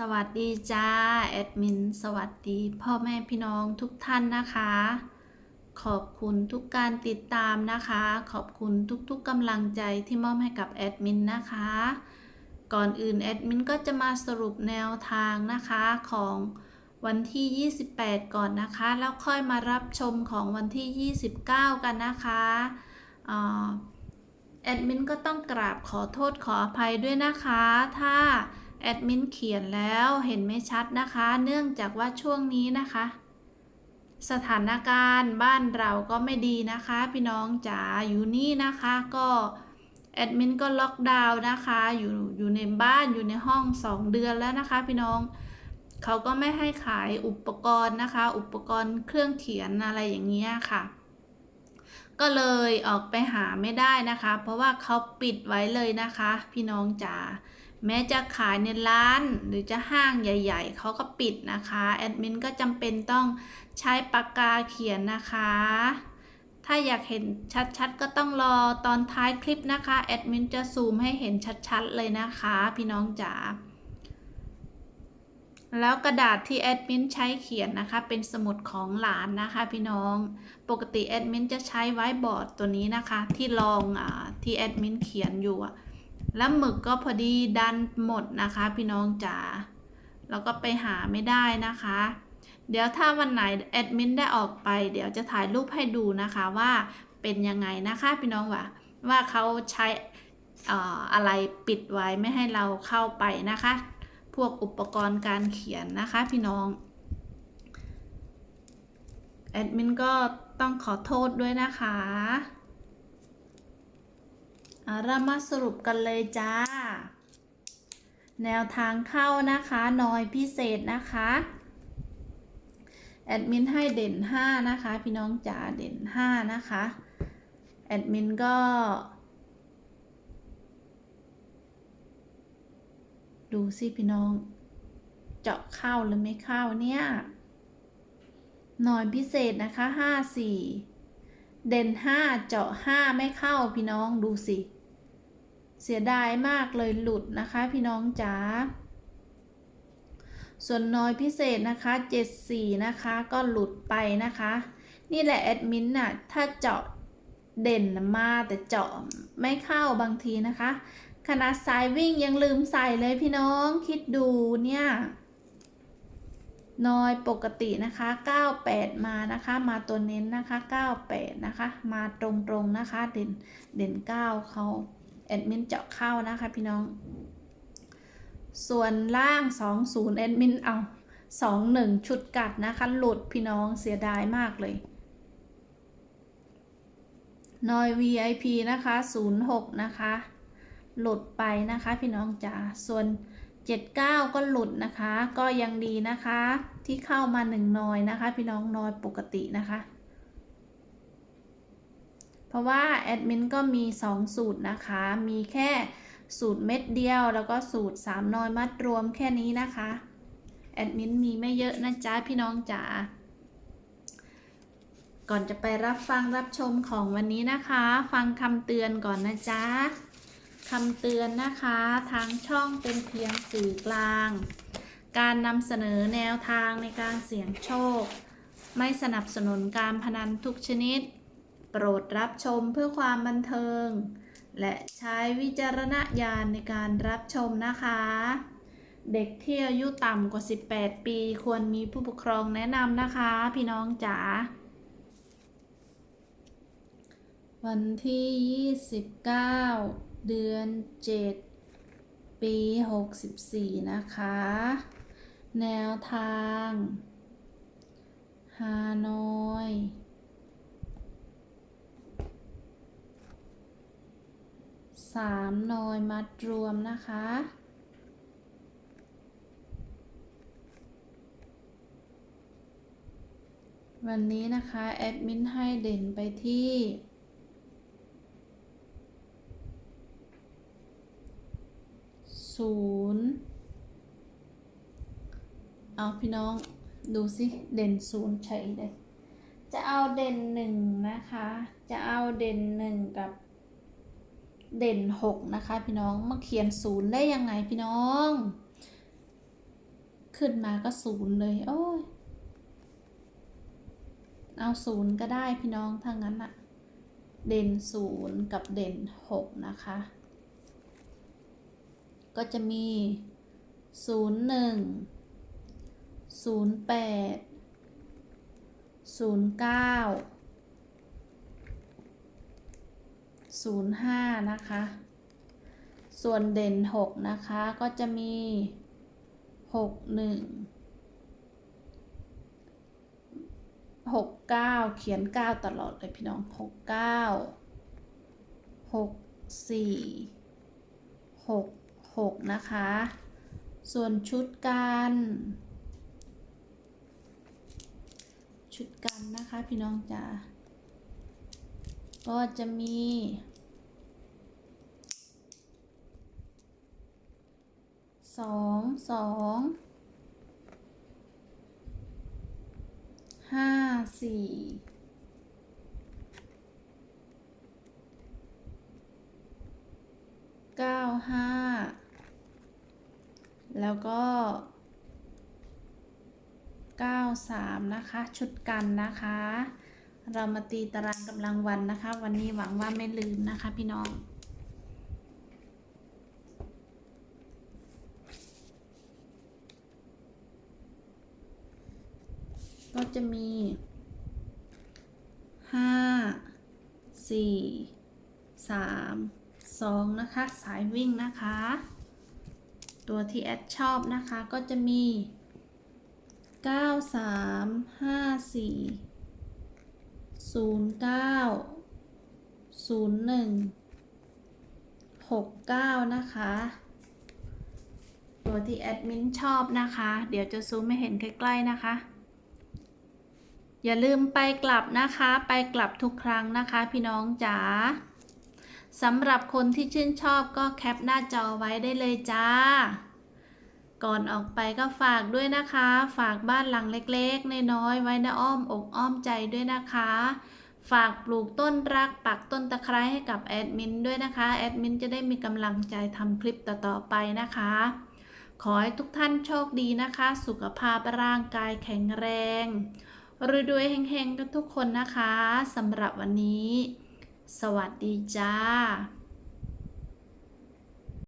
สวัสดีจ้าแอดมินสวัสดีพ่อแม่พี่น้องทุกท่านนะคะ ขอบคุณทุกการติดตามนะคะ ขอบคุณทุกๆกำลังใจที่มอบให้กับแอดมินนะคะ ก่อนอื่นแอดมินก็จะมาสรุปแนวทางนะคะของวันที่ 28 ก่อนนะคะ แล้วค่อยมารับชมของวันที่ 29 กันนะคะอ่าแอดมินก็ต้องกราบขอโทษขออภัยด้วยนะคะ ถ้า แอดมินเขียนแล้วเห็นไม่ชัดนะคะ เนื่องจากว่าช่วงนี้นะคะ สถานการณ์บ้านเราก็ไม่ดีนะคะ พี่น้องจ๋าอยู่นี่นะคะก็แอดมินก็ล็อกดาวน์นะคะอยู่อยู่ในบ้านอยู่ในห้อง 2 เดือนแล้วนะคะพี่น้องเขาก็ไม่ให้ขายอุปกรณ์นะคะ อุปกรณ์เครื่องเขียนอะไรอย่างเงี้ยค่ะ ก็เลยออกไปหาไม่ได้นะคะ เพราะว่าเขาปิดไว้เลยนะคะ พี่น้องจ๋า แม้จะขายในร้านหรือจะห้างใหญ่ๆ เขาก็ปิดนะคะ แอดมินก็จำเป็นต้องใช้ปากกาเขียนนะคะ ถ้าอยากเห็นชัดๆ ก็ต้องรอตอนท้ายคลิปนะคะ แอดมินจะซูมให้เห็นชัดๆ เลยนะคะ พี่น้องจ๋า แล้วกระดาษที่แอดมินใช้เขียนนะคะ เป็นสมุดของหลานนะคะ พี่น้อง ปกติแอดมินจะใช้ไว้บอร์ดตัวนี้นะคะ ที่รองอที่แอดมินเขียนอยู่อะ แล้วหมึกก็พอดีดันหมดนะคะ พี่น้องจ๋าแล้วก็ไปหาไม่ได้นะคะ เดี๋ยวถ้าวันไหนแอดมินได้ออกไป เดี๋ยวจะถ่ายรูปให้ดูนะคะว่าเป็นยังไงนะคะพี่น้องว่าว่าเขาใช้อออะไรปิดไว้ไม่ให้เราเข้าไปนะคะ พวกอุปกรณ์การเขียนนะคะพี่น้องแอดมินก็ต้องขอโทษด้วยนะคะ เรามาสรุปกันเลยจ้า แนวทางเข้านะคะนอยพิเศษนะคะ แอดมินให้เด่น 5 นะคะ พี่น้องจ๋าเด่น 5 นะคะ แอดมินก็ ดูสิพี่น้อง เจาะเข้าหรือไม่เข้าเนี่ยหน่อยพิเศษนะคะ 5 4 เด่น 5 เจาะ 5 ไม่เข้าพี่น้องดูสิ เสียดายมากเลยหลุดนะคะพี่น้องจ๋าส่วนน้อยพิเศษนะคะ 74 นะคะ ก็หลุดไปนะคะ นี่แหละแอดมินน่ะ ถ้าเจาะเด่นมาแต่เจาะไม่เข้าบางทีนะคะ ขนาดสายวิ่งยังลืมใส่เลยพี่น้องคิดดูเนี่ย น้อยปกตินะคะ 98 มานะคะ มาตัวเน้นนะคะ 98 นะคะ มาตรงๆนะคะ เด่นเด่น 9 เขา แอดมินเจาะเข้านะคะพี่น้อง ส่วนล่าง 20แอดมินเอา21 ชุดกัดนะคะหลุดพี่น้องเสียดายมากเลยนอย VIP นะคะ 06 นะคะ หลุดไปนะคะพี่น้องจ๋า ส่วน 79 ก็หลุดนะคะ ก็ยังดีนะคะ ที่เข้ามา 1 นอยนะคะ พี่น้องนอยปกตินะคะ เพราะว่าแอดมินก็มี 2 สูตรนะคะ มีแค่สูตรเม็ดเดียว แล้วก็สูตร3นอยมัดรวมแค่นี้นะคะ แอดมินมีไม่เยอะนะจ๊ะพี่น้องจ๋า ก่อนจะไปรับฟังรับชมของวันนี้นะคะ ฟังคำเตือนก่อนนะจ๊ะคำเตือนนะคะ ทางช่องเป็นเพียงสื่อกลาง การนำเสนอแนวทางในการเสี่ยงโชค ไม่สนับสนุนการพนันทุกชนิด ปรดรับชมเพื่อความบันเทิง และใช้วิจารณญาณในการรับชมนะคะ เด็กที่อายุต่ำกว่า 18 ปีควรมีผู้ปกครองแนะนำนะคะ พี่น้องจ๋าวันที่ 29 เดือน 7 ปี 64 นะคะ แนวทาง ฮานอย สามนอยมัดรวมนะคะ วันนี้นะคะ แอดมินให้เด่นไปที่ ศูนย์ เอาพี่น้องดูสิเด่นศูนย์เฉยเลย จะเอาเด่นหนึ่งนะคะ จะเอาเด่นหนึ่งกับ เด่นหกนะคะ พี่น้องมาเขียนศูนย์ได้ยังไงพี่น้อง ขึ้นมาก็ศูนย์เลยโอ้ยเอาศูนย์ก็ได้พี่น้องถ้างั้นอะเด่นศูนย์กับเด่นหกนะคะ ก็จะมีศูนย์ หนึ่งศูนย์ห้านะคะ ส่วนเด่นหกนะคะ ก็จะมีหกหนึ่งหกเก้าเขียนเก้าตลอดเลยพี่น้องหกเก้าหกสี่หกหกนะคะ ส่วนชุดกันชุดกันนะคะพี่น้องจ๋า ก็จะมี สองสอง ห้าสี่เก้าห้าแล้วก็เก้าสามนะคะ ชุดกันนะคะ เรามาตีตารางกำลังวันนะคะ วันนี้หวังว่าไม่ลืมนะคะ พี่น้องก็จะมีห้าสี่สามสองนะคะ สายวิ่งนะคะ ตัวที่แอดชอบนะคะก็จะมีเก้าสามห้าสี่ ศูนย์เก้าศูนย์หนึ่งหกเก้านะคะ ตัวที่แอดมินชอบนะคะ เดี๋ยวจะซูมไม่เห็นใกล้ๆนะคะอย่าลืมไปกลับนะคะ ไปกลับทุกครั้งนะคะ พี่น้องจ๋าสำหรับคนที่ชื่นชอบก็แคปหน้าจอไว้ได้เลยจ้า ก่อนออกไปก็ฝากด้วยนะคะ ฝากบ้านหลังเล็กๆน้อยๆไว้ในอ้อมอกอ้อมใจด้วยนะคะ ฝากปลูกต้นรักปักต้นตะไคร้ให้กับแอดมินด้วยนะคะแอดมินจะได้มีกำลังใจทำคลิปต่อๆไปนะคะ ขอให้ทุกท่านโชคดีนะคะ สุขภาพร่างกายแข็งแรงรวยๆเฮงๆกันทุกคนนะคะสำหรับวันนี้ สวัสดีจ้า